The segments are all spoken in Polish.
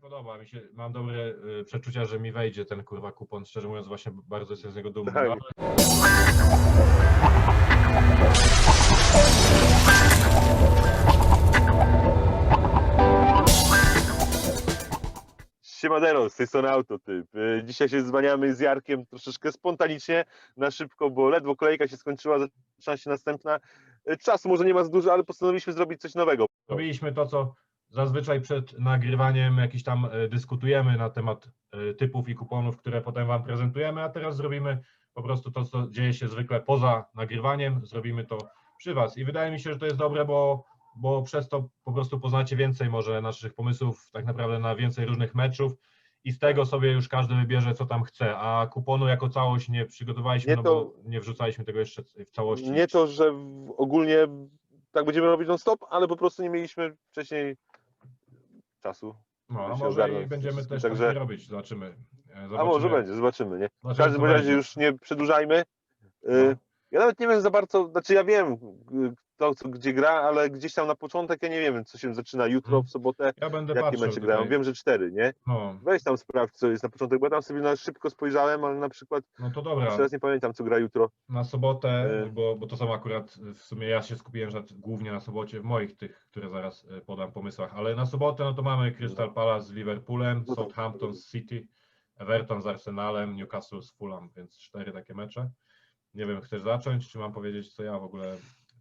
podoba mi się, mam dobre y, przeczucia, że mi wejdzie ten kurwa kupon, szczerze mówiąc właśnie bardzo jestem z niego dumny. Tak. No, ale- Siemadero, z tej strony Autotyp. Y, Dzisiaj się zwaniamy z Jarkiem troszeczkę spontanicznie, na szybko, bo ledwo kolejka się skończyła, zaczyna się następna. Y, Czasu może nie ma za dużo, ale postanowiliśmy zrobić coś nowego. Robiliśmy to, co zazwyczaj przed nagrywaniem jakiś tam y, dyskutujemy na temat y, typów i kuponów, które potem Wam prezentujemy, a teraz zrobimy po prostu to, co dzieje się zwykle poza nagrywaniem, zrobimy to przy Was. I wydaje mi się, że to jest dobre, bo, bo przez to po prostu poznacie więcej może naszych pomysłów, tak naprawdę na więcej różnych meczów i z tego sobie już każdy wybierze, co tam chce, a kuponu jako całość nie przygotowaliśmy, Nie no to- bo nie wrzucaliśmy tego jeszcze w całości. Nie to, że ogólnie tak będziemy robić non-stop, ale po prostu nie mieliśmy wcześniej czasu. No, a może i ogarnąć będziemy wszystkim, też także- tak robić, zobaczymy. E, A zobaczymy. może będzie, zobaczymy. Nie? W Zobaczymy, każdym razie już nie przedłużajmy. Y, No. Ja nawet nie wiem za bardzo, znaczy ja wiem y, co gdzie gra, ale gdzieś tam na początek ja nie wiem, co się zaczyna jutro, Mhm. w sobotę, Ja będę jakie mecze grają. tutaj. Wiem, że cztery, nie? No, Weź tam sprawdź, co jest na początek, bo ja tam sobie na szybko spojrzałem, ale na przykład no to dobra, teraz nie pamiętam, co gra jutro. na sobotę, E. bo, bo to są akurat, w sumie ja się skupiłem że głównie na sobocie, w moich tych, które zaraz e, podam pomysłach, ale na sobotę no to mamy Crystal Palace z Liverpoolem, No to- Southampton z City, Everton z Arsenalem, Newcastle z Fulham, więc cztery takie mecze. Nie wiem, chcesz zacząć, czy mam powiedzieć, co ja w ogóle...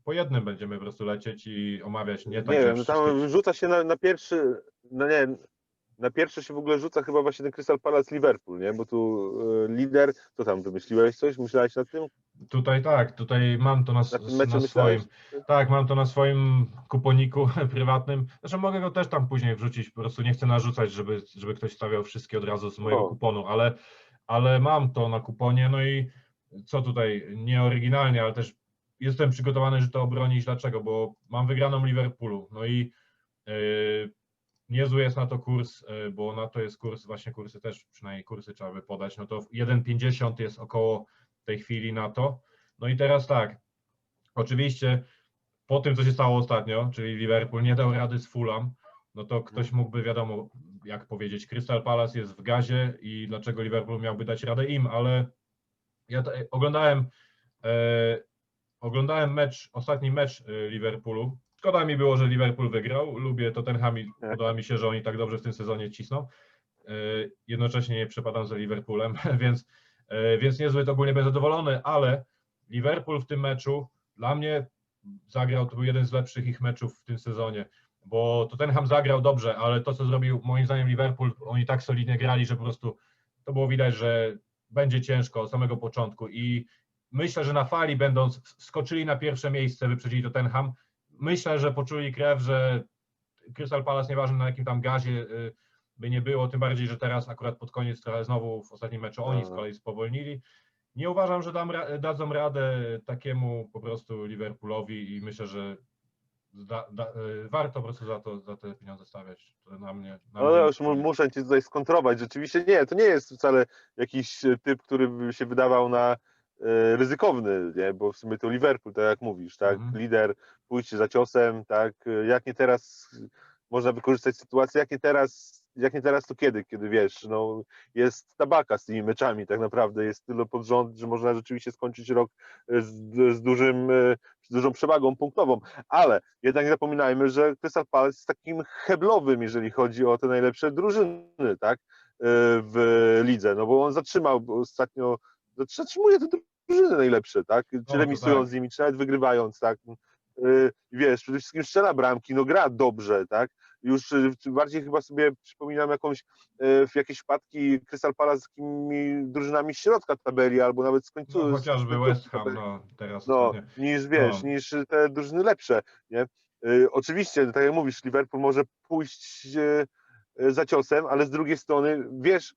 Po jednym będziemy po prostu lecieć i omawiać, nie tak, nie wiem, wszystkie- tam rzuca się na, na pierwszy, no nie, na pierwszy się w ogóle rzuca chyba właśnie ten Crystal Palace Liverpool, nie? Bo tu y, lider, co tam wymyśliłeś coś? Myślałeś nad tym? Tutaj tak, tutaj mam to na, na meczem swoim. Tak, mam to na swoim kuponiku prywatnym. Zresztą mogę go też tam później wrzucić, po prostu nie chcę narzucać, żeby, żeby ktoś stawiał wszystkie od razu z mojego O. kuponu, ale, ale mam to na kuponie, no i co tutaj, nie oryginalnie, ale też jestem przygotowany, że to obronić. Dlaczego? Bo mam wygraną Liverpoolu, no i yy, niezły jest na to kurs, yy, bo na to jest kurs, właśnie kursy też, przynajmniej kursy trzeba by podać, no to 1,50 jest około tej chwili na to. No i teraz tak, oczywiście po tym, co się stało ostatnio, czyli Liverpool nie dał rady z Fulham, no to ktoś mógłby, wiadomo, jak powiedzieć, Crystal Palace jest w gazie i dlaczego Liverpool miałby dać radę im, ale ja to, oglądałem, e, oglądałem mecz, ostatni mecz e, Liverpoolu. Szkoda mi było, że Liverpool wygrał. Lubię Tottenham i Tak. podoba mi się, że oni tak dobrze w tym sezonie cisną. E, jednocześnie nie przepadam za Liverpoolem, więc, e, więc niezły to ogólnie będę zadowolony, ale Liverpool w tym meczu dla mnie zagrał, to był jeden z lepszych ich meczów w tym sezonie, bo Tottenham zagrał dobrze, ale to, co zrobił moim zdaniem Liverpool, oni tak solidnie grali, że po prostu to było widać, że będzie ciężko od samego początku i myślę, że na fali będąc skoczyli na pierwsze miejsce, wyprzedzili Tottenham, myślę, że poczuli krew, że Crystal Palace, nieważne na jakim tam gazie y, by nie było, tym bardziej, że teraz akurat pod koniec trochę znowu w ostatnim meczu oni z Aha. kolei spowolnili. Nie uważam, że dam, dadzą radę takiemu po prostu Liverpoolowi i myślę, że da, da, y, warto po prostu za, to, za te pieniądze stawiać. To na mnie. Na No mnie już mu- muszę cię tutaj skontrować. Rzeczywiście nie, to nie jest wcale jakiś e, typ, który by się wydawał na ryzykowny, nie? bo w sumie to Liverpool, tak jak mówisz, tak? Mhm. Lider, pójście za ciosem, tak? E, Jak nie teraz można wykorzystać sytuację, jak nie teraz, jak nie teraz to kiedy, kiedy wiesz, no jest tabaka z tymi meczami tak naprawdę, jest tyle pod rząd, że można rzeczywiście skończyć rok e, z, z dużym, z dużą przewagą punktową, ale jednak nie zapominajmy, że Crystal Palace jest takim heblowym, jeżeli chodzi o te najlepsze drużyny, tak, w lidze, no bo on zatrzymał ostatnio, zatrzymuje te drużyny najlepsze, tak, czy to remisując tak. z nimi, czy nawet wygrywając, tak, E, wiesz, przede wszystkim strzela bramki, no gra dobrze, tak, już e, bardziej chyba sobie przypominam jakąś, e, w jakieś wpadki Crystal Palace z takimi drużynami z środka tabeli, albo nawet z końca. No, chociażby West Ham, no teraz No, ostatnio. niż wiesz, No. niż te drużyny lepsze, nie? Y, oczywiście, tak jak mówisz, Liverpool może pójść y, y, za ciosem, ale z drugiej strony wiesz,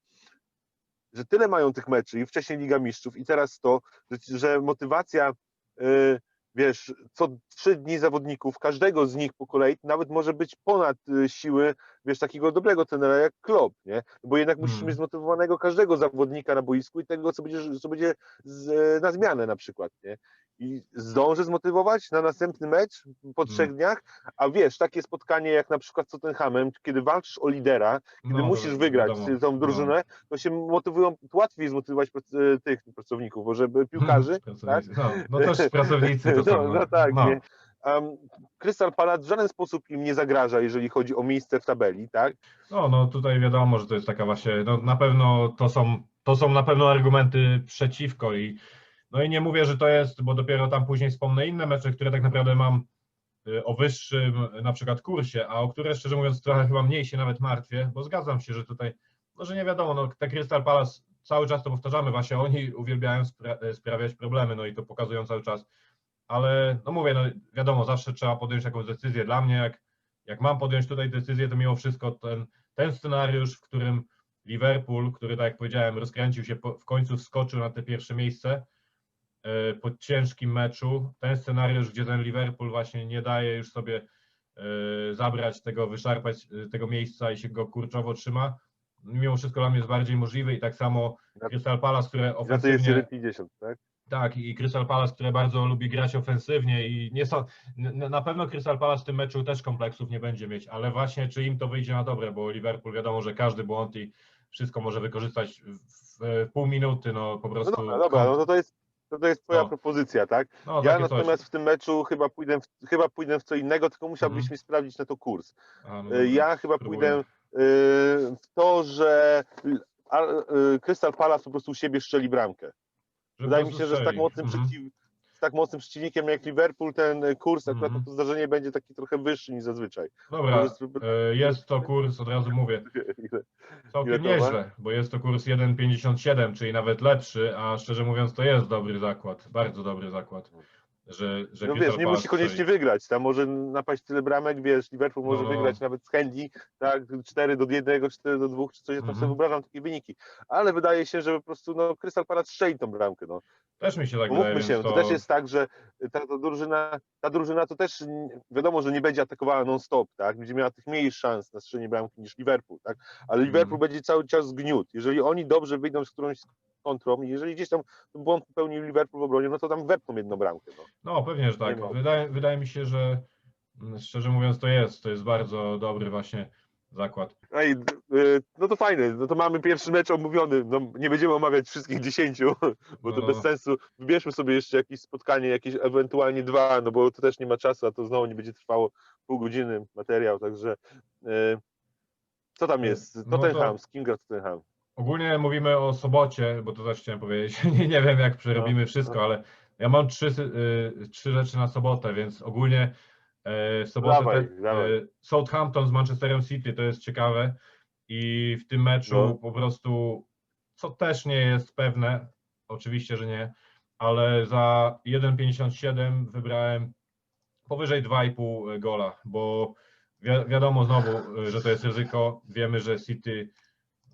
że tyle mają tych meczy i wcześniej Liga Mistrzów i teraz to, że, że motywacja, y, wiesz, co trzy dni zawodników, każdego z nich po kolei, nawet może być ponad y, siły wiesz, takiego dobrego trenera jak Klopp, nie? Bo jednak musisz Hmm. mieć zmotywowanego każdego zawodnika na boisku i tego, co będzie, co będzie z, na zmianę na przykład, nie? I zdąży zmotywować na następny mecz po trzech Hmm. dniach, a wiesz, takie spotkanie jak na przykład z Tottenhamem, kiedy walczysz o lidera, kiedy No, musisz wygrać wiadomo, tą no. drużynę, to się motywują, łatwiej zmotywować e, tych pracowników, bo żeby piłkarzy, tak? Pracownicy. No, no też pracownicy no, samo. no tak, no. nie? Um, Crystal Palace w żaden sposób im nie zagraża, jeżeli chodzi o miejsce w tabeli, tak? No, no tutaj wiadomo, że to jest taka właśnie, no na pewno to są, to są na pewno argumenty przeciwko i no i nie mówię, że to jest, bo dopiero tam później wspomnę inne mecze, które tak naprawdę mam y, o wyższym na przykład kursie, a o które szczerze mówiąc trochę chyba mniej się nawet martwię, bo zgadzam się, że tutaj, no że nie wiadomo, no te Crystal Palace cały czas to powtarzamy, właśnie oni uwielbiają spra- sprawiać problemy, no i to pokazują cały czas, ale no mówię, no wiadomo, zawsze trzeba podjąć jakąś decyzję. Dla mnie, jak, jak mam podjąć tutaj decyzję, to mimo wszystko ten, ten scenariusz, w którym Liverpool, który tak jak powiedziałem, rozkręcił się, po, w końcu wskoczył na te pierwsze miejsce e, po ciężkim meczu, ten scenariusz, gdzie ten Liverpool właśnie nie daje już sobie e, zabrać tego, wyszarpać e, tego miejsca i się go kurczowo trzyma, mimo wszystko dla mnie jest bardziej możliwy i tak samo Crystal Palace, które Za to jest ofensywnie 1,50, tak? Tak, i Crystal Palace, które bardzo lubi grać ofensywnie i nie są, na pewno Crystal Palace w tym meczu też kompleksów nie będzie mieć, ale właśnie czy im to wyjdzie na dobre, bo Liverpool wiadomo, że każdy błąd i wszystko może wykorzystać w, pół minuty, no po No prostu. dobra, dobra, no to, to jest to, to jest twoja No. propozycja, tak? no, Ja takie coś. natomiast w tym meczu chyba pójdę w, chyba pójdę w co innego, tylko musiałbyś Mhm. mi sprawdzić na to kurs. A, no dobra, Ja chyba spróbuję. pójdę y, w to, że y, Crystal Palace po prostu u siebie strzeli bramkę. Wydaje mi się, że z tak mocnym, Mhm. przeciw, z tak mocnym przeciwnikiem jak Liverpool ten kurs akurat Mhm. na to zdarzenie będzie taki trochę wyższy niż zazwyczaj. Dobra, e, jest to kurs, od razu mówię, całkiem nieźle, bo jest to kurs 1,57, czyli nawet lepszy, a szczerze mówiąc to jest dobry zakład, bardzo dobry zakład, że, że No wiesz, nie musi koniecznie wygrać, tam może napaść tyle bramek, wiesz, Liverpool może No, no. wygrać nawet z handy, tak, 4 do 1, 4 do 2, czy coś, ja tam Mhm. sobie wyobrażam takie wyniki, ale wydaje się, że po prostu, no, Crystal Palace strzeli tą bramkę, no. Też mi się tak Umówmy wydaje, się, więc to... też jest tak, że ta, ta, drużyna, ta drużyna to też mm, wiadomo, że nie będzie atakowała non-stop, tak? Będzie miała tych mniej szans na strzelenie bramki niż Liverpool, tak? Ale Liverpool Mhm. będzie cały czas zgniót. Jeżeli oni dobrze wyjdą z którąś kontrą, jeżeli gdzieś tam błąd popełnił Liverpool w obronie, no to tam wepną jedną bramkę. No. No, pewnie, że tak. Wydaje, wydaje mi się, że mm, szczerze mówiąc to jest, to jest bardzo dobry właśnie zakład. Ej, d- y, no to fajne, no to mamy pierwszy mecz omówiony, no nie będziemy omawiać wszystkich dziesięciu, bo to No. bez sensu. Wybierzmy sobie jeszcze jakieś spotkanie, jakieś ewentualnie dwa, no bo to też nie ma czasu, a to znowu nie będzie trwało pół godziny materiał, także y, co tam jest? No to- Tottenham, z kim gra Tottenham? Ogólnie mówimy o sobocie, bo to też chciałem powiedzieć. Nie, nie wiem, jak przerobimy No, wszystko, no. ale ja mam trzy, y, trzy rzeczy na sobotę, więc ogólnie e, w sobotę Dawaj, te, dawaj. e, Southampton z Manchesterem City to jest ciekawe i w tym meczu No. po prostu, co też nie jest pewne, oczywiście, że nie, ale za 1,57 wybrałem powyżej 2,5 gola, bo wi wiadomo znowu, y, że to jest ryzyko. Wiemy, że City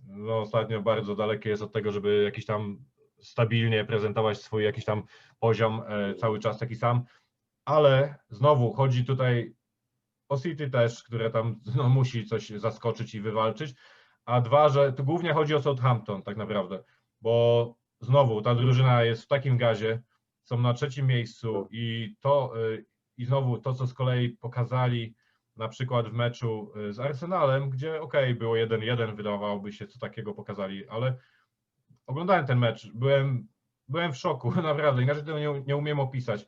no, ostatnio bardzo dalekie jest od tego, żeby jakiś tam stabilnie prezentować swój jakiś tam poziom e, cały czas taki sam, ale znowu chodzi tutaj o City też, które tam no, musi coś zaskoczyć i wywalczyć, a dwa, że tu głównie chodzi o Southampton tak naprawdę, bo znowu ta drużyna jest w takim gazie, są na trzecim miejscu i to y, i znowu to, co z kolei pokazali na przykład w meczu y, z Arsenalem, gdzie ok, było 1-1, wydawałoby się, co takiego pokazali, ale oglądałem ten mecz, byłem, byłem w szoku, naprawdę, inaczej tego nie, nie umiem opisać.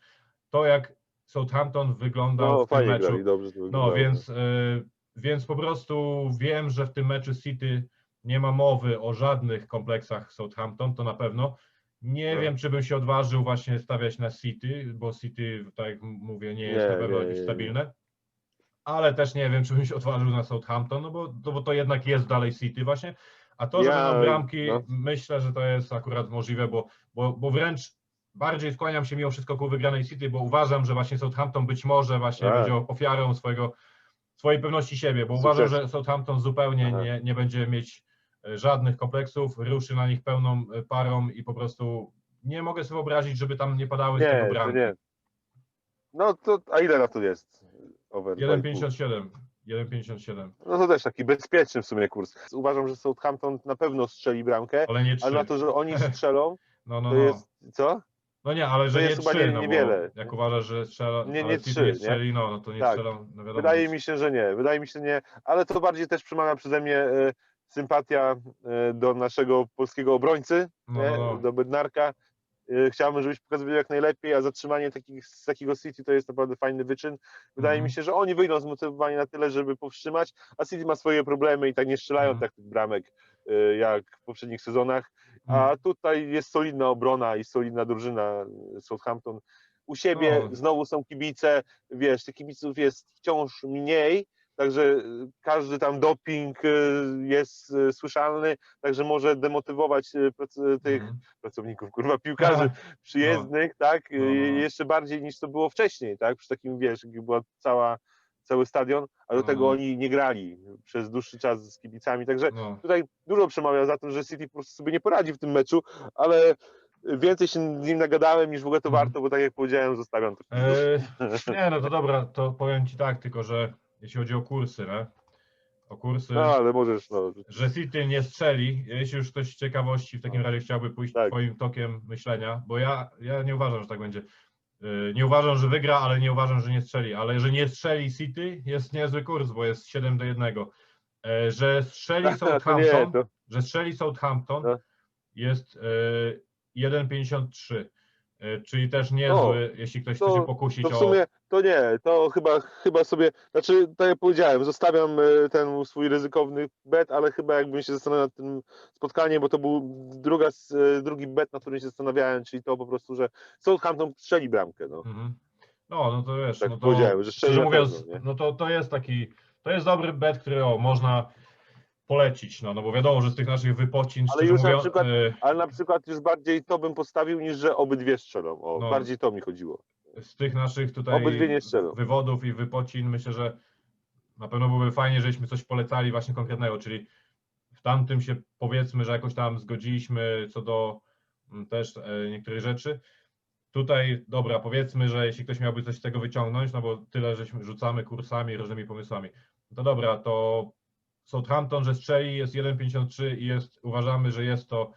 To, jak Southampton wyglądał No w tym meczu, grali, dobrze no więc, y, więc po prostu wiem, że w tym meczu City nie ma mowy o żadnych kompleksach Southampton, to na pewno. Nie No. wiem, czy bym się odważył właśnie stawiać na City, bo City, tak jak mówię, nie jest Nie, na pewno jakieś stabilne. Ale też nie wiem, czy bym się odważył na Southampton, no bo to, bo to jednak jest dalej City właśnie. A to, że Ja- będą bramki, no. myślę, że to jest akurat możliwe, bo, bo, bo wręcz bardziej skłaniam się mimo wszystko ku wygranej City, bo uważam, że właśnie Southampton być może właśnie Tak. będzie ofiarą swojego, swojej pewności siebie, bo Sukces. uważam, że Southampton zupełnie Aha. nie, nie będzie mieć e, żadnych kompleksów, ruszy na nich pełną e, parą i po prostu nie mogę sobie wyobrazić, żeby tam nie padały z Nie, tego to bramki. nie. No to, a ile na to jest? Over 2,5? 1,57. 1,57. No to też taki bezpieczny w sumie kurs. Uważam, że Southampton na pewno strzeli bramkę, Ale nie 3. ale na to, że oni strzelą, No, no, to no. jest, co? No nie, ale że to nie jest chyba 3, nie- no niewiele. jak uważasz, że strzela, Nie, nie trzy, nie nie? strzeli, no, no to nie Tak. strzelą, no wiadomo. Wydaje mi się, że nie. Wydaje mi się, że nie. Ale to bardziej też przemawia przeze mnie e, sympatia e, do naszego polskiego obrońcy, no, nie? no, no. do Bednarka. E, Chciałbym, żebyś pokazywał jak najlepiej, a zatrzymanie takich, z takiego City to jest naprawdę fajny wyczyn. Wydaje Mhm. mi się, że oni wyjdą zmotywowani na tyle, żeby powstrzymać, a City ma swoje problemy i tak nie strzelają Mhm. tak tych bramek e, jak w poprzednich sezonach. A Mhm. tutaj jest solidna obrona i solidna drużyna e, Southampton. U siebie No. znowu są kibice, wiesz, tych kibiców jest wciąż mniej, także e, każdy tam doping e, jest e, słyszalny, także może demotywować tych Mhm. pracowników, kurwa, piłkarzy przyjezdnych, tak, No, no, no. jeszcze bardziej niż to było wcześniej, tak, przy takim, wiesz, jak była cała, cały stadion, a do No, tego no. oni nie grali przez dłuższy czas z kibicami, także No. tutaj dużo przemawia za tym, że City po prostu sobie nie poradzi w tym meczu, ale więcej się z nim nagadałem niż w ogóle to Mhm. warto, bo tak jak powiedziałem, zostawiam to. E, nie, no to dobra, to powiem Ci tak, tylko że jeśli chodzi o kursy, nie? O kursy, No, ale możesz, no, że City nie strzeli, jeśli już ktoś z ciekawości w takim razie chciałby pójść Tak. Twoim tokiem myślenia, bo ja, ja nie uważam, że tak będzie. E, Nie uważam, że wygra, ale nie uważam, że nie strzeli. Ale że nie strzeli City, jest niezły kurs, bo jest 7 do 1. E, Że strzeli to nie, Southampton, to, że strzeli Southampton No. jest e, 1,53. E, Czyli też niezły, jeśli ktoś chce to- się pokusić to w o. sumie, to nie, to chyba, chyba sobie, znaczy, tak jak powiedziałem, zostawiam e, ten swój ryzykowny bet, ale chyba jakbym się zastanawiał nad tym spotkaniem, bo to był druga, e, drugi bet, na którym się zastanawiałem, czyli to po prostu, że Southampton strzeli bramkę, no. Mhm. No, no to wiesz, Tak no to, powiedziałem, że szczerze mówiąc, pewno, no to, to jest taki, to jest dobry bet, który o, można polecić, no, no bo wiadomo, że z tych naszych wypocin, Ale już na przykład- e, Ale na przykład już bardziej to bym postawił, niż że obydwie strzelą, o, No. bardziej to mi chodziło. z tych naszych tutaj wywodów i wypocin, myślę, że na pewno byłoby fajnie, żeśmy coś polecali właśnie konkretnego, czyli w tamtym się powiedzmy, że jakoś tam zgodziliśmy co do mm, też e, niektórych rzeczy. Tutaj, dobra, powiedzmy, że jeśli ktoś miałby coś z tego wyciągnąć, no bo tyle, żeśmy rzucamy kursami, różnymi pomysłami, to dobra, to Southampton, że strzeli, jest 1,53 i jest, uważamy, że jest to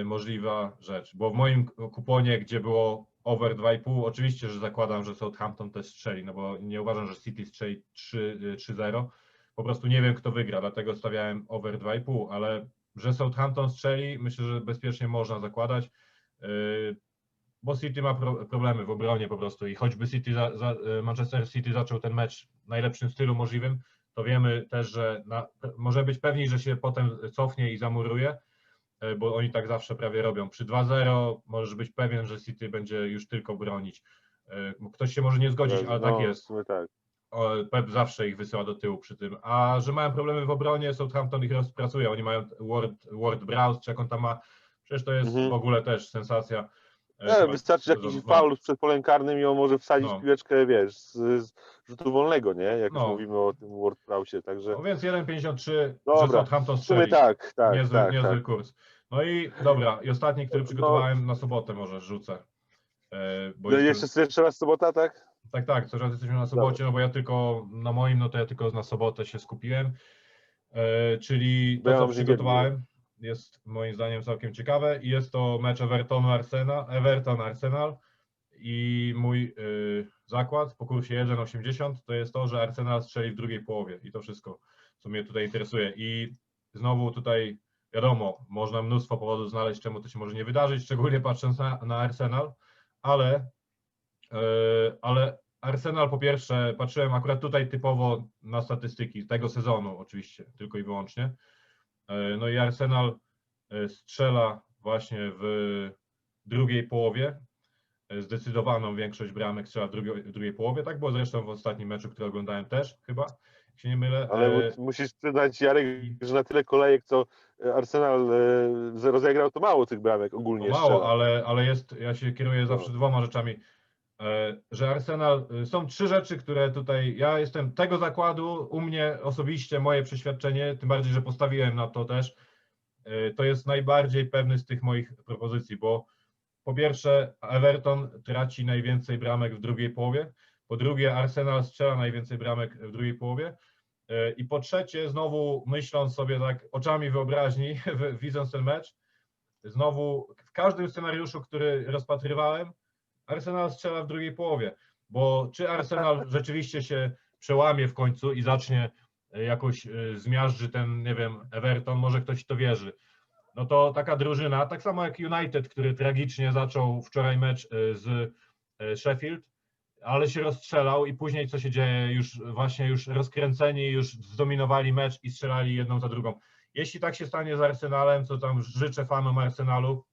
y, możliwa rzecz, bo w moim kuponie, gdzie było over 2,5, oczywiście, że zakładam, że Southampton też strzeli, no bo nie uważam, że City strzeli 3 y, 3-0, po prostu nie wiem, kto wygra, dlatego stawiałem over 2,5, ale że Southampton strzeli, myślę, że bezpiecznie można zakładać, y, bo City ma pro, problemy w obronie po prostu i choćby City Manchester City zaczął ten mecz w najlepszym stylu możliwym, to wiemy też, że na, może być pewni, że się potem cofnie i zamuruje, e, bo oni tak zawsze prawie robią. Przy 2-0 możesz być pewien, że City będzie już tylko bronić. E, Ktoś się może nie zgodzić, ale no, tak jest. W sumie tak. Pep zawsze ich wysyła do tyłu przy tym. A że mają problemy w obronie, Southampton ich rozpracuje. Oni mają Ward, Ward Browse, czy jak on tam ma. Przecież to jest Mhm. w ogóle też sensacja. E, Nie, wystarczy jakiś no, faul przed polem karnym i on może wsadzić No. piłeczkę, wiesz, z, z rzutu wolnego, nie? Jak No. już mówimy o tym WordPrausie, także No więc 1,53, Dobra, że Southampton strzeli. tak, tak, niezły, tak, niezły tak. kurs. No i dobra, i ostatni, który No. przygotowałem na sobotę może rzucę. E, Bo No, jeszcze, jeszcze raz sobota, tak? Tak, tak, co raz jesteśmy na sobocie, no bo ja tylko na moim, no to ja tylko na sobotę się skupiłem. E, czyli to, co przygotowałem, jest moim zdaniem całkiem ciekawe i jest to mecz Evertonu Arsenal, Everton Arsenal i mój y, zakład po kursie 1,80 to jest to, że Arsenal strzeli w drugiej połowie i to wszystko, co mnie tutaj interesuje. I znowu tutaj wiadomo, można mnóstwo powodów znaleźć, czemu to się może nie wydarzyć, szczególnie patrząc na, na Arsenal, ale E, ale Arsenal po pierwsze, patrzyłem akurat tutaj typowo na statystyki tego sezonu oczywiście, tylko i wyłącznie. E, No i Arsenal e, strzela właśnie w drugiej połowie. E, Zdecydowaną większość bramek strzela w drugiej, w drugiej połowie. Tak było zresztą w ostatnim meczu, który oglądałem też chyba, jak się nie mylę. Ale mu- musisz przyznać, Jarek, że na tyle kolejek, co Arsenal rozegrał, to mało tych bramek ogólnie strzela. mało, ale, ale jest, ja się kieruję zawsze No. dwoma rzeczami. E, Że Arsenal, y, są trzy rzeczy, które tutaj, ja jestem tego zakładu, u mnie osobiście moje przeświadczenie, tym bardziej, że postawiłem na to też, y, to jest najbardziej pewny z tych moich propozycji, bo po pierwsze Everton traci najwięcej bramek w drugiej połowie, po drugie Arsenal strzela najwięcej bramek w drugiej połowie E, I po trzecie, znowu myśląc sobie tak oczami wyobraźni, widząc ten mecz, znowu w każdym scenariuszu, który rozpatrywałem, Arsenal strzela w drugiej połowie, bo czy Arsenal rzeczywiście się przełamie w końcu i zacznie e, jakoś e, zmiażdży ten, nie wiem, Everton, może ktoś w to wierzy. No to taka drużyna, tak samo jak United, który tragicznie zaczął wczoraj mecz e, z Sheffield, ale się rozstrzelał i później co się dzieje, już właśnie już rozkręceni, już zdominowali mecz i strzelali jedną za drugą. Jeśli tak się stanie z Arsenalem, co tam życzę fanom Arsenalu,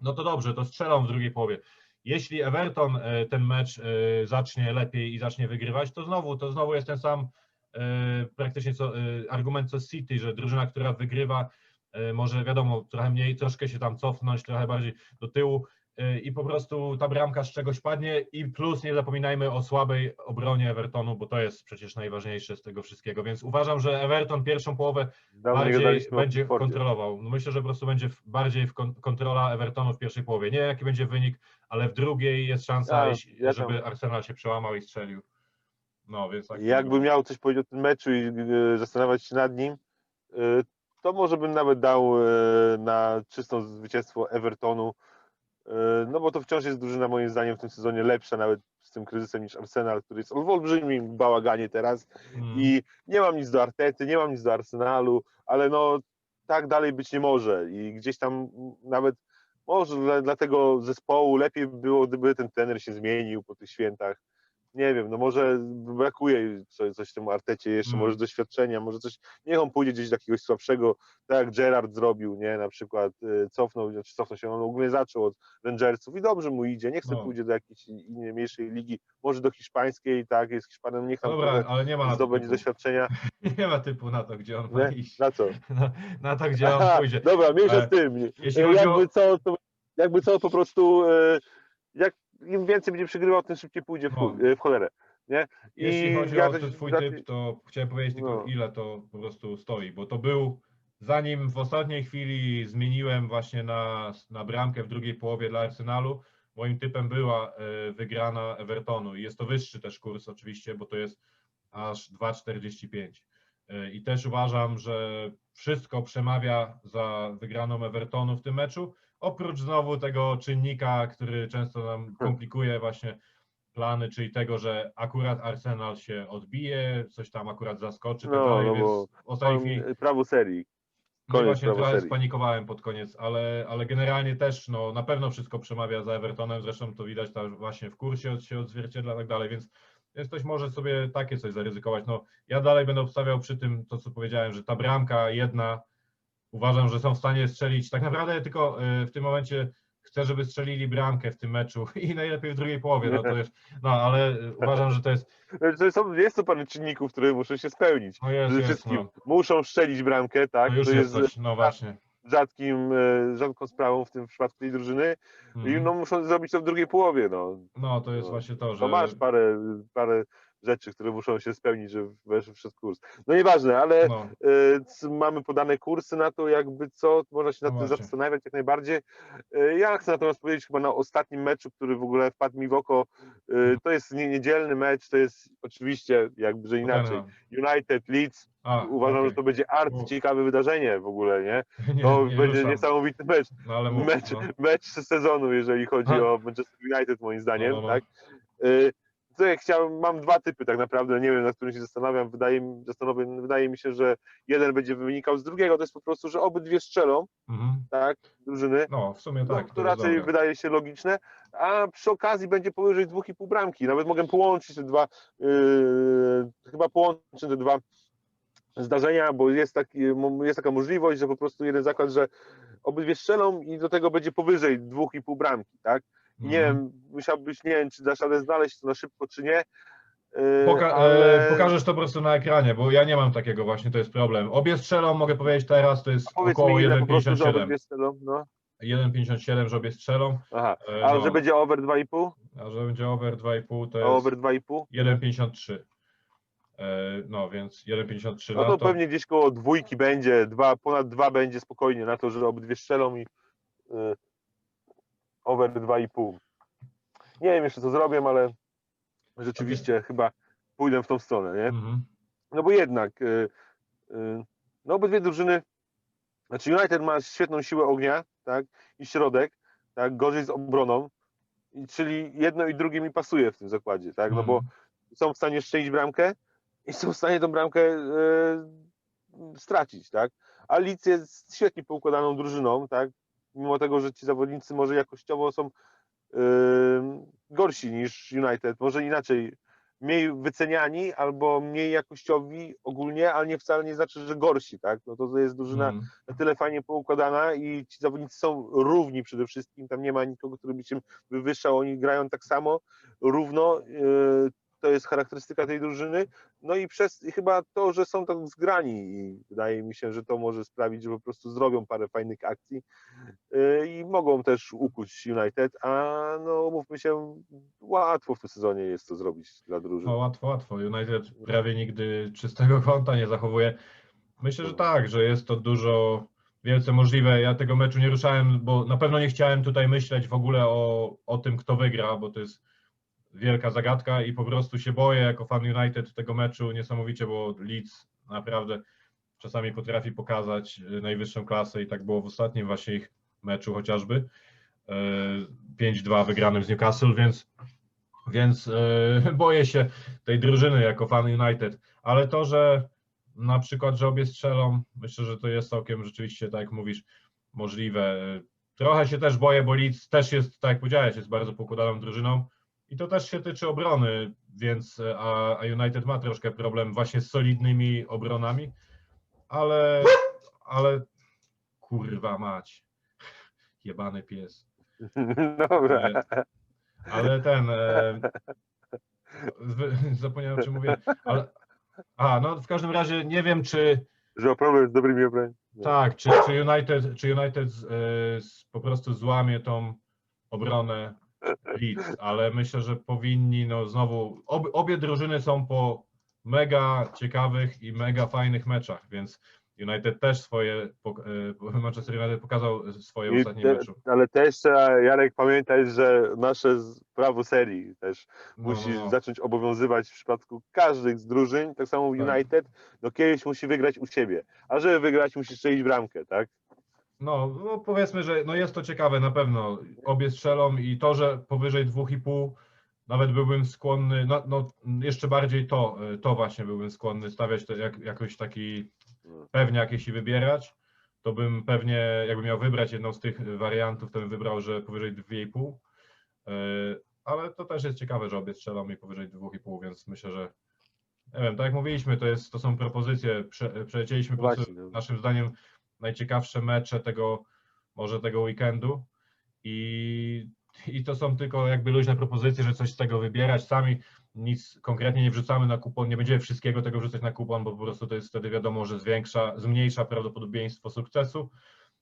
no to dobrze, to strzelą w drugiej połowie. Jeśli Everton e, ten mecz e, zacznie lepiej i zacznie wygrywać, to znowu, to znowu jest ten sam e, praktycznie co, argument co City, że drużyna, która wygrywa, może wiadomo, trochę mniej, troszkę się tam cofnąć, trochę bardziej do tyłu i po prostu ta bramka z czegoś padnie i plus nie zapominajmy o słabej obronie Evertonu, bo to jest przecież najważniejsze z tego wszystkiego, więc uważam, że Everton pierwszą połowę Dawno bardziej będzie kontrolował. No Myślę, że po prostu będzie bardziej kontrola Evertonu w pierwszej połowie. Nie jaki będzie wynik, ale w drugiej jest szansa, Ja- jeśli- ja tam- żeby Arsenal się przełamał i strzelił. No, więc tak. Jakbym miał coś powiedzieć o tym meczu i e, zastanawiać się nad nim, e, to może bym nawet dał na czystą zwycięstwo Evertonu, no bo to wciąż jest drużyna moim zdaniem w tym sezonie lepsza nawet z tym kryzysem niż Arsenal, który jest w olbrzymim bałaganie teraz Mm. i nie mam nic do Artety, nie mam nic do Arsenalu, ale no tak dalej być nie może i gdzieś tam nawet może dla, dla tego zespołu lepiej by było, gdyby ten trener się zmienił po tych świętach. Nie wiem, no może brakuje coś, coś temu Artecie jeszcze, Mm. może doświadczenia, może coś, niech on pójdzie gdzieś do jakiegoś słabszego, tak jak Gerard zrobił, nie, na przykład y, cofnął, znaczy cofnął się, on ogólnie zaczął od Rangersów i dobrze mu idzie, niech sobie No. pójdzie do jakiejś innej, mniejszej ligi, może do hiszpańskiej, tak, jest Hiszpanem, niech tam Dobra, ale nie ma zdobędzie typu. doświadczenia, Nie ma typu na to, gdzie on ma iść. Na co? Na, na to, gdzie on Aha, pójdzie. Dobra, mniejsza z tym. jeśli jakby o- co, to, jakby co, po prostu e, jak im więcej będzie przegrywał, tym szybciej pójdzie w, No. w cholerę. Nie? I Jeśli chodzi ja o ten twój raczej- typ, to chciałem powiedzieć tylko No. ile to po prostu stoi, bo to był zanim w ostatniej chwili zmieniłem właśnie na, na bramkę w drugiej połowie dla Arsenalu, moim typem była e, wygrana Evertonu i jest to wyższy też kurs oczywiście, bo to jest aż 2,45. E, I też uważam, że wszystko przemawia za wygraną Evertonu w tym meczu, oprócz znowu tego czynnika, który często nam komplikuje właśnie plany, czyli tego, że akurat Arsenal się odbije, coś tam akurat zaskoczy, tak No, dalej, no więc ostatniej chwili prawo serii. no koniec właśnie prawa trochę serii. spanikowałem pod koniec, ale, ale generalnie też no, na pewno wszystko przemawia za Evertonem, zresztą to widać tam właśnie w kursie od, się odzwierciedla i tak dalej, więc, więc ktoś może sobie takie coś zaryzykować. No, ja dalej będę obstawiał przy tym, to co powiedziałem, że ta bramka jedna, uważam, że są w stanie strzelić, tak naprawdę tylko y, w tym momencie chcę, żeby strzelili bramkę w tym meczu i najlepiej w drugiej połowie, no to jest, no ale y, uważam, że to jest, To są, jest to parę czynników, które muszą się spełnić. no jest, Przede jest, wszystkim no, muszą strzelić bramkę, tak? to już to jest jest coś, no właśnie. Rzadkim, e, rzadką sprawą w tym przypadku tej drużyny. I Mhm. no muszą zrobić to w drugiej połowie. No. No to jest no, właśnie to, że... To masz parę, parę rzeczy, które muszą się spełnić, żeby weszły przez kurs. No nieważne, ale No, c- mamy podane kursy na to, jakby co, można się nad No tym właśnie. zastanawiać jak najbardziej. E, Ja chcę natomiast powiedzieć chyba na ostatnim meczu, który w ogóle wpadł mi w oko, e, to jest nie- niedzielny mecz, to jest oczywiście jakby, że inaczej. United, Leeds, A, uważam, okej. że to będzie arcy ciekawe wydarzenie w ogóle, nie? nie, To nie będzie ruszam. niesamowity mecz, No mów, mecz, no. mecz sezonu, jeżeli chodzi Ha. o Manchester United moim zdaniem, No, no, no. tak? Y, Ja chciałem, mam dwa typy tak naprawdę, nie wiem, nad którym się zastanawiam. Wydaje mi, zastanowię, wydaje mi się, że jeden będzie wynikał z drugiego, to jest po prostu, że obydwie strzelą, Mhm. tak, drużyny. No, w sumie No, tak. to to raczej wydaje się logiczne, a przy okazji będzie powyżej 2,5 bramki. Nawet mogę połączyć te dwa, yy, chyba połączę te dwa zdarzenia, bo jest, taki, jest taka możliwość, że po prostu jeden zakład, że obydwie strzelą i do tego będzie powyżej 2,5 bramki, tak? Nie Mhm. wiem, musiałbyś, nie wiem, czy dasz radę znaleźć to na szybko, czy nie. Yy, Poka- ale... e, pokażesz to po prostu na ekranie, bo ja nie mam takiego właśnie, to jest problem. Obie strzelą, mogę powiedzieć teraz, to jest około mi, ile po prostu, że 1,57. obydwie strzelą, no. 1,57, że obie strzelą, Aha, E, a no. że będzie over 2,5? a że będzie over 2,5 to A jest over 2,5? 1,53. E, No więc 1,53 No to to. pewnie gdzieś koło dwójki będzie, dwa, ponad dwa będzie spokojnie na to, że obydwie strzelą i y, over 2,5. Nie wiem jeszcze co zrobię, ale rzeczywiście chyba pójdę w tą stronę, nie? Mhm. no bo jednak, y, y, no obydwie drużyny, znaczy United ma świetną siłę ognia, tak, i środek, tak, gorzej z obroną, i, czyli jedno i drugie mi pasuje w tym zakładzie, tak, no bo Mhm. są w stanie strzelić bramkę i są w stanie tą bramkę e, stracić, tak? A Leeds jest świetnie poukładaną drużyną, tak? Mimo tego, że ci zawodnicy może jakościowo są e, gorsi niż United, może inaczej, mniej wyceniani albo mniej jakościowi ogólnie, ale nie wcale nie znaczy, że gorsi, tak? No to jest drużyna Mhm. na tyle fajnie poukładana i ci zawodnicy są równi przede wszystkim, tam nie ma nikogo, który by się wywyższał, oni grają tak samo, równo, yy, to jest charakterystyka tej drużyny, no i przez i chyba to, że są tak zgrani i wydaje mi się, że to może sprawić, że po prostu zrobią parę fajnych akcji yy, i mogą też ukuć United, a no mówmy się, łatwo w tym sezonie jest to zrobić dla drużyny. No łatwo, łatwo. United prawie nigdy czystego konta nie zachowuje. Myślę, że tak, że jest to dużo wielce możliwe. Ja tego meczu nie ruszałem, bo na pewno nie chciałem tutaj myśleć w ogóle o, o tym, kto wygra, bo to jest wielka zagadka i po prostu się boję jako fan United tego meczu niesamowicie, bo Leeds naprawdę czasami potrafi pokazać y, najwyższą klasę i tak było w ostatnim właśnie ich meczu chociażby. E, 5-2 wygranym z Newcastle, więc, więc e, boję się tej drużyny jako fan United, ale to, że na przykład, że obie strzelą, myślę, że to jest całkiem rzeczywiście, tak jak mówisz, możliwe. Trochę się też boję, bo Leeds też jest, tak jak powiedziałeś, jest bardzo pokładaną drużyną i to też się tyczy obrony, więc a, a United ma troszkę problem właśnie z solidnymi obronami, ale, ale kurwa mać, jebany pies. Dobra. Ale ten. E, zapomniałem, o czym mówię. Ale, a, no w każdym razie nie wiem, czy Że ma problem z dobrymi obrońcami. tak, czy, czy United, czy United e, z, po prostu złamie tą obronę Leeds, ale myślę, że powinni, no znowu, ob, obie drużyny są po mega ciekawych i mega fajnych meczach, więc United też swoje, e, Manchester United pokazał swoje w I ostatnim te- meczu. Ale też trzeba, Jarek, pamiętać, że nasze prawo serii też No, musi no, no. zacząć obowiązywać w przypadku każdych z drużyn, tak samo Tak. United, no kiedyś musi wygrać u siebie, a żeby wygrać musi strzelić bramkę, tak? No, no powiedzmy, że no jest to ciekawe na pewno. Obie strzelą i to, że powyżej 2,5 nawet byłbym skłonny, no, no jeszcze bardziej to, to właśnie byłbym skłonny stawiać to jak, jakoś taki pewniak, jeśli wybierać, to bym pewnie, jakbym miał wybrać jedną z tych wariantów, to bym wybrał, że powyżej 2,5. Y, Ale to też jest ciekawe, że obie strzelą i powyżej 2,5, więc myślę, że nie wiem, tak jak mówiliśmy, to, jest, to są propozycje. Prze, przelecieliśmy po prostu, no. naszym zdaniem najciekawsze mecze tego, może tego weekendu i, i to są tylko jakby luźne propozycje, że coś z tego wybierać. Sami nic konkretnie nie wrzucamy na kupon, nie będziemy wszystkiego tego wrzucać na kupon, bo po prostu to jest wtedy wiadomo, że zwiększa, zmniejsza prawdopodobieństwo sukcesu.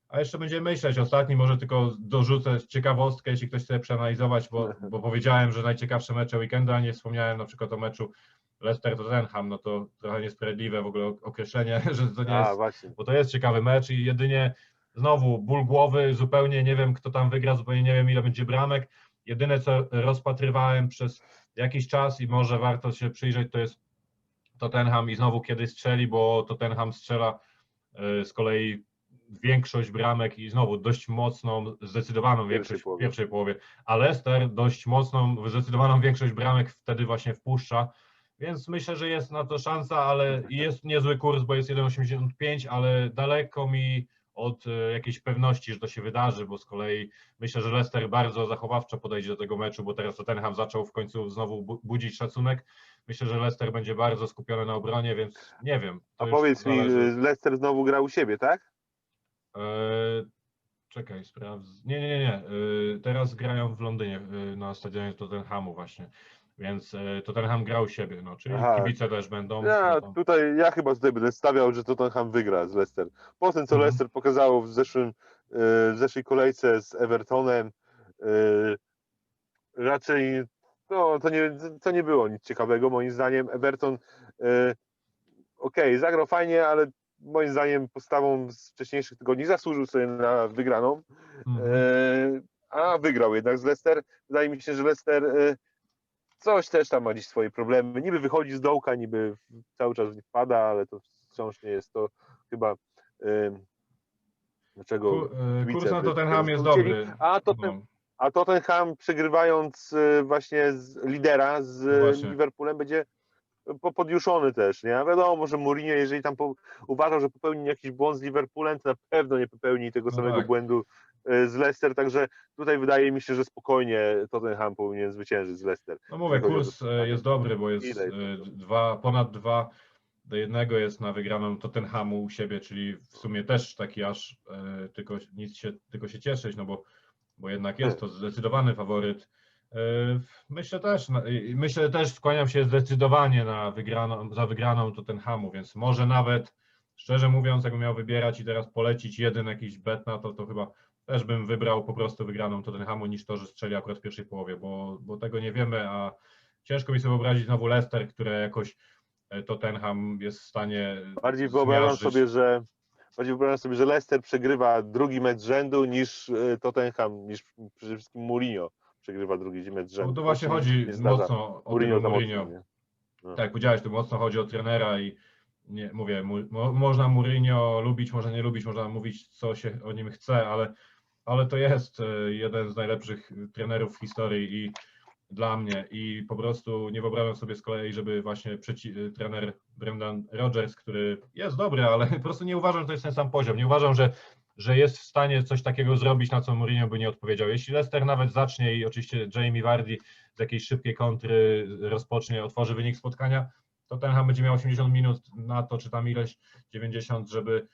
A jeszcze będziemy myśleć. Ostatni może tylko dorzucę ciekawostkę, jeśli ktoś chce przeanalizować, bo, bo powiedziałem, że najciekawsze mecze weekendu, a nie wspomniałem na przykład o meczu Leicester-Tottenham, no to trochę niesprawiedliwe w ogóle określenie, że to nie A, jest właśnie. bo to jest ciekawy mecz i jedynie znowu ból głowy, zupełnie nie wiem kto tam wygra, zupełnie nie wiem ile będzie bramek. Jedyne co rozpatrywałem przez jakiś czas i może warto się przyjrzeć to jest Tottenham i znowu kiedy strzeli, bo Tottenham strzela y, z kolei większość bramek i znowu dość mocną, zdecydowaną większość w pierwszej połowie, a Leicester dość mocną, zdecydowaną większość bramek wtedy właśnie wpuszcza, więc myślę, że jest na to szansa, ale jest niezły kurs, bo jest 1,85, ale daleko mi od e, jakiejś pewności, że to się wydarzy, bo z kolei myślę, że Leicester bardzo zachowawczo podejdzie do tego meczu, bo teraz Tottenham zaczął w końcu znowu bu- budzić szacunek. Myślę, że Leicester będzie bardzo skupiony na obronie, więc nie wiem. A powiedz mi, zależy. Leicester znowu gra u siebie, tak? E, czekaj, sprawdź. Nie, nie, nie, nie. E, teraz grają w Londynie e, na stadionie Tottenhamu właśnie. Więc e, Tottenham grał u siebie, no, czyli Aha. kibice też będą. Ja będą. tutaj, ja chyba tutaj będę stawiał, że Tottenham wygra z Leicester. Po tym, co Mhm. Leicester pokazało w, zeszłym, e, w zeszłej kolejce z Evertonem, e, raczej no, to, nie, to nie było nic ciekawego. Moim zdaniem Everton okej, zagrał fajnie, ale moim zdaniem postawą z wcześniejszych tygodni zasłużył sobie na wygraną. Mhm. A wygrał jednak z Leicester. Wydaje mi się, że Leicester coś też tam ma dziś swoje problemy. Niby wychodzi z dołka, niby cały czas w nich pada, ale to wciąż nie jest to chyba. Dlaczego? Ku- e, kibice Kurs na Tottenham jest dobry. A Totten- No. A Tottenham przegrywając y, właśnie z lidera z No właśnie. Liverpoolem będzie podjuszony też, nie? Wiadomo, że Mourinho, jeżeli tam po, uważał, że popełni jakiś błąd z Liverpoolem, to na pewno nie popełni tego No samego tak. błędu y, z Leicester, także tutaj wydaje mi się, że spokojnie Tottenham powinien zwyciężyć z Leicester. No mówię, kurs e, jest dobry, bo jest e, dwa, ponad dwa do jednego jest na wygraną Tottenhamu u siebie, czyli w sumie też taki aż e, tylko nic się, tylko się cieszyć, no bo, bo jednak jest to zdecydowany faworyt. E, Myślę też, i- myślę też skłaniam się zdecydowanie na wygraną, za wygraną Tottenhamu, więc może nawet szczerze mówiąc, jakbym miał wybierać i teraz polecić jeden jakiś bet na to, to chyba też bym wybrał po prostu wygraną Tottenhamu niż to, że strzeli akurat w pierwszej połowie, bo, bo tego nie wiemy, a ciężko mi sobie wyobrazić znowu Leicester, które jakoś e, Tottenham jest w stanie Bardziej wyobrażam sobie, że bardziej wyobrażam sobie, że Leicester przegrywa drugi mecz rzędu niż y, Tottenham, niż przede wszystkim Mourinho przegrywa drugi mecz z rzędu. No to właśnie chodzi mocno o Mourinho tego Mourinho. mocno? No. Tak jak powiedziałeś, to mocno chodzi o trenera i nie, mówię, mo, można Mourinho lubić, można nie lubić, można mówić, co się o nim chce, ale, ale to jest e, jeden z najlepszych trenerów w historii i dla mnie i po prostu nie wyobrażam sobie z kolei, żeby właśnie przeci, trener Brendan Rodgers, który jest dobry, ale po prostu nie uważam, że to jest ten sam poziom. Nie uważam, że, że jest w stanie coś takiego zrobić, na co Mourinho by nie odpowiedział. Jeśli Leicester nawet zacznie i oczywiście Jamie Vardy z jakiejś szybkiej kontry rozpocznie, otworzy wynik spotkania, to Tottenham będzie miał 80 minut na to, czy tam ileś 90, żeby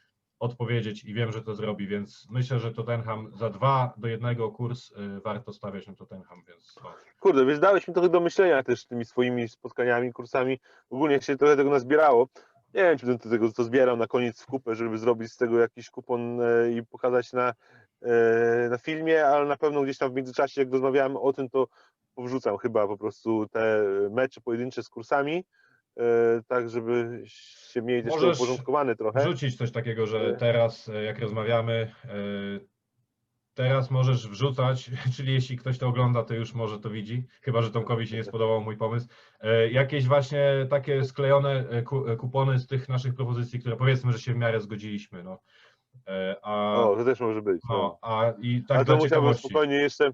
odpowiedzieć i wiem, że to zrobi, więc myślę, że Tottenham za 2 do 1 kurs y, warto stawiać na Tottenham, więc. Kurde, wiesz, dałeś mi trochę do myślenia też tymi swoimi spotkaniami, kursami. Ogólnie się trochę tego nazbierało. Nie wiem, czy bym to tego to zbierał na koniec w kupę, żeby zrobić z tego jakiś kupon e, i pokazać na, e, na filmie, ale na pewno gdzieś tam w międzyczasie, jak rozmawiałem o tym, to powrzucam chyba po prostu te mecze pojedyncze z kursami, tak żeby się też to Możesz uporządkowane trochę. Wrzucić coś takiego, że E. teraz, e, jak rozmawiamy, e, teraz możesz wrzucać, czyli jeśli ktoś to ogląda, to już może to widzi, chyba że Tomkowi się nie spodobał mój pomysł, e, jakieś właśnie takie sklejone e, ku- e, kupony z tych naszych propozycji, które powiedzmy, że się w miarę zgodziliśmy. No. E, A, O, to też może być. No. no, a i tak dla to musiałbym spokojnie jeszcze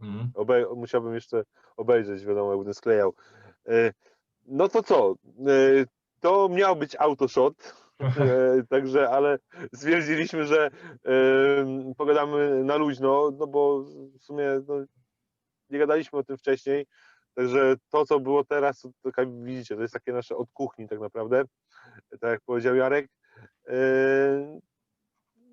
Mhm. Obej- musiałbym jeszcze obejrzeć, wiadomo, jak będę sklejał. No to co? E, To miał być autoshot, e, także, ale stwierdziliśmy, że e, pogadamy na luźno, no bo w sumie no, nie gadaliśmy o tym wcześniej, także to, co było teraz, to, tak jak widzicie, to jest takie nasze od kuchni tak naprawdę, tak jak powiedział Jarek.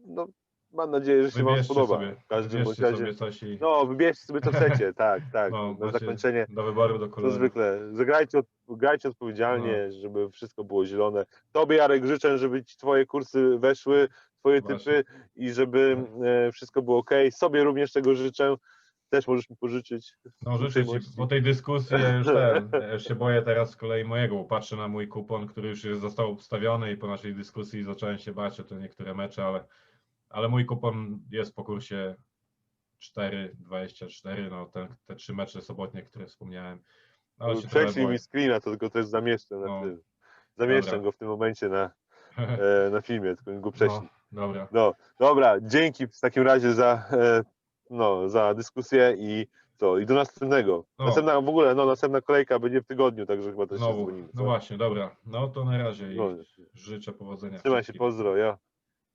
No, mam nadzieję, że się Wam Wybierzcie spodoba. sobie, W każdym bądź razie. sobie coś i No, wybierzcie sobie co chcecie, tak, tak. no, na zakończenie, do wyboru, do to koloru. zwykle, zagrajcie, grajcie odpowiedzialnie, No. żeby wszystko było zielone. Tobie, Jarek, życzę, żeby ci twoje kursy weszły, twoje Właśnie. Tak. typy i żeby e, wszystko było ok. Sobie również tego życzę. Też możesz mi pożyczyć. No życzę Ci, po tej dyskusji ja już, ten, ja już się boję teraz z kolei mojego, bo patrzę na mój kupon, który już został obstawiony i po naszej dyskusji zacząłem się bać o te niektóre mecze, ale, ale mój kupon jest po kursie 4,24, no te, te trzy mecze sobotnie, które wspomniałem. Ale się trochę Prześlij mi screena, to tylko też zamieszczę na No. tym. Zamieszczę Dobra. go w tym momencie na, e, na filmie, tylko go prześlij. No, dobra, No, dobra, dzięki w takim razie za, e, no, za dyskusję i co, i do następnego. No. Następna w ogóle, no następna kolejka będzie w tygodniu, także chyba też się znowu, dzwonimy. no właśnie, dobra, no to na razie i No, życzę powodzenia. trzymaj się, pozdro, ja.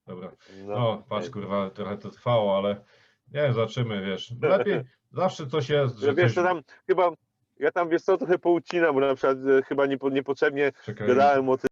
Dobra. No, No, patrz, kurwa, trochę to trwało, ale nie wiem, zobaczymy, wiesz. Lepiej, zawsze coś jest, że Ja wiesz, coś... co tam chyba, ja tam wiesz co, trochę poucinam, bo na przykład e, chyba niepo, niepotrzebnie Czekaj, gadałem o tym,